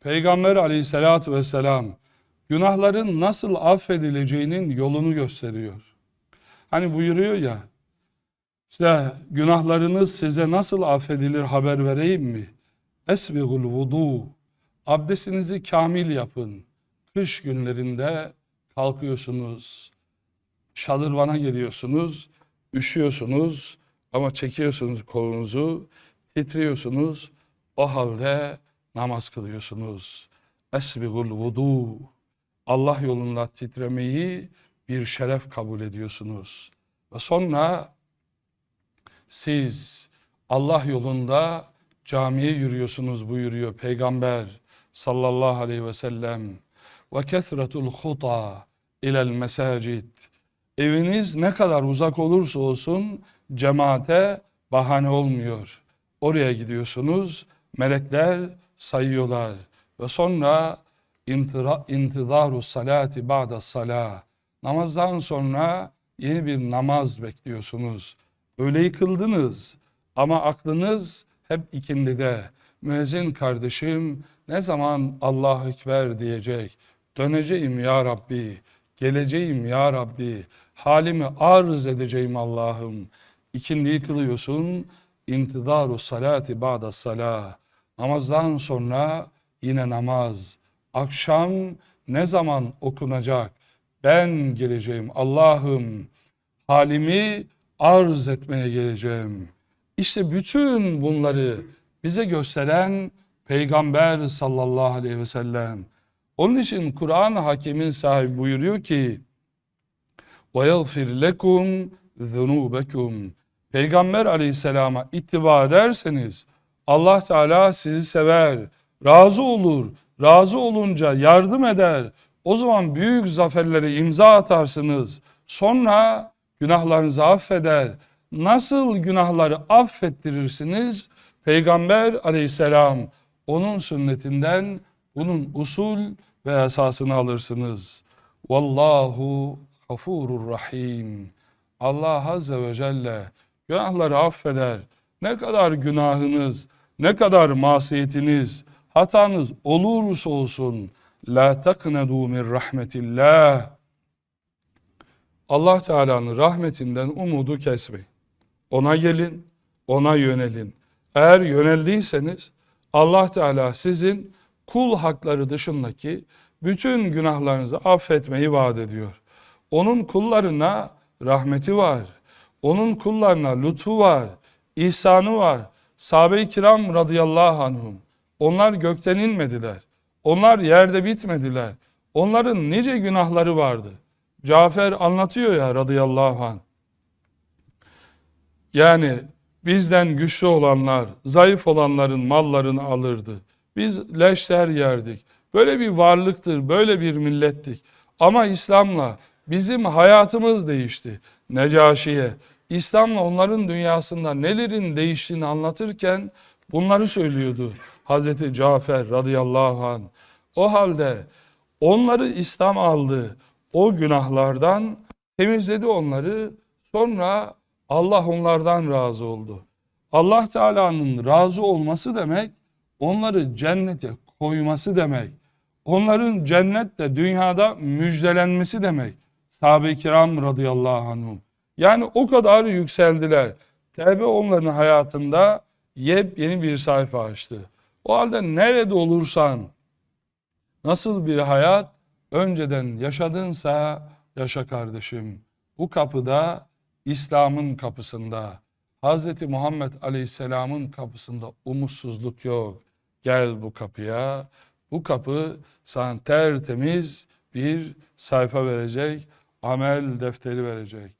Peygamber aleyhissalatü vesselam günahların nasıl affedileceğinin yolunu gösteriyor. Hani buyuruyor ya, işte günahlarınız size nasıl affedilir haber vereyim mi? Esbigul vudu. Abdestinizi kamil yapın. Kış günlerinde kalkıyorsunuz, şalırvana geliyorsunuz, üşüyorsunuz ama çekiyorsunuz kolunuzu, titriyorsunuz. O halde namaz kılıyorsunuz. Esbigul vudu. Allah yolunda titremeyi bir şeref kabul ediyorsunuz. Ve sonra siz Allah yolunda camiye yürüyorsunuz buyuruyor Peygamber sallallahu aleyhi ve sellem. Ve kesretul huta ilel mesacid. Eviniz ne kadar uzak olursa olsun cemaate bahane olmuyor. Oraya gidiyorsunuz, melekler sayıyorlar ve sonra intizaru salati ba'da salah. Namazdan sonra yeni bir namaz bekliyorsunuz. Öğleyi kıldınız ama aklınız hep ikindide. Müezzin kardeşim ne zaman Allahu Ekber diyecek? Döneceğim ya Rabbi, geleceğim ya Rabbi, halimi arz edeceğim Allah'ım. İkindiyi kılıyorsun, intidaru salati ba'da salah. Namazdan sonra yine namaz. Akşam ne zaman okunacak? Ben geleceğim Allah'ım. Halimi arz etmeye geleceğim. İşte bütün bunları bize gösteren Peygamber sallallahu aleyhi ve sellem. Onun için Kur'an hakimin sahibi buyuruyor ki وَيَغْفِرْ لَكُمْ ذُنُوبَكُمْ Peygamber aleyhisselama ittiba ederseniz Allah Teala sizi sever, razı olur, razı olunca yardım eder. O zaman büyük zaferlere imza atarsınız. Sonra günahlarınızı affeder. Nasıl günahları affettirirsiniz? Peygamber aleyhisselam onun sünnetinden bunun usul ve esasını alırsınız. Vallahu gafurur rahim. Allah azze ve celle günahları affeder. Ne kadar günahınız, ne kadar masiyetiniz, hatanız olursa olsun la taknedu min rahmetillah. Allah Teala'nın rahmetinden umudu kesmeyin. Ona gelin, ona yönelin. Eğer yöneldiyseniz Allah Teala sizin kul hakları dışındaki bütün günahlarınızı affetmeyi vaat ediyor. Onun kullarına rahmeti var. Onun kullarına lütfu var, ihsanı var. Sahabe-i kiram radıyallahu anhum. Onlar gökten inmediler. Onlar yerde bitmediler. Onların nice günahları vardı. Cafer anlatıyor ya radıyallahu anh. Yani bizden güçlü olanlar, zayıf olanların mallarını alırdı. Biz leşler yerdik. Böyle bir varlıktır, böyle bir millettik. Ama İslam'la bizim hayatımız değişti. Necaşi'ye, İslam'la onların dünyasında nelerin değiştiğini anlatırken bunları söylüyordu Hazreti Cafer radıyallahu anh. O halde onları İslam aldı. O günahlardan temizledi onları. Sonra Allah onlardan razı oldu. Allah Teala'nın razı olması demek onları cennete koyması demek. Onların cennetle dünyada müjdelenmesi demek. Sahabe-i kiram radıyallahu anhum. Yani o kadar yükseldiler. Tevbe onların hayatında yepyeni bir sayfa açtı. O halde nerede olursan, nasıl bir hayat önceden yaşadınsa yaşa kardeşim. Bu kapıda İslam'ın kapısında, Hz. Muhammed Aleyhisselam'ın kapısında umutsuzluk yok. Gel bu kapıya. Bu kapı sana tertemiz bir sayfa verecek, amel defteri verecek.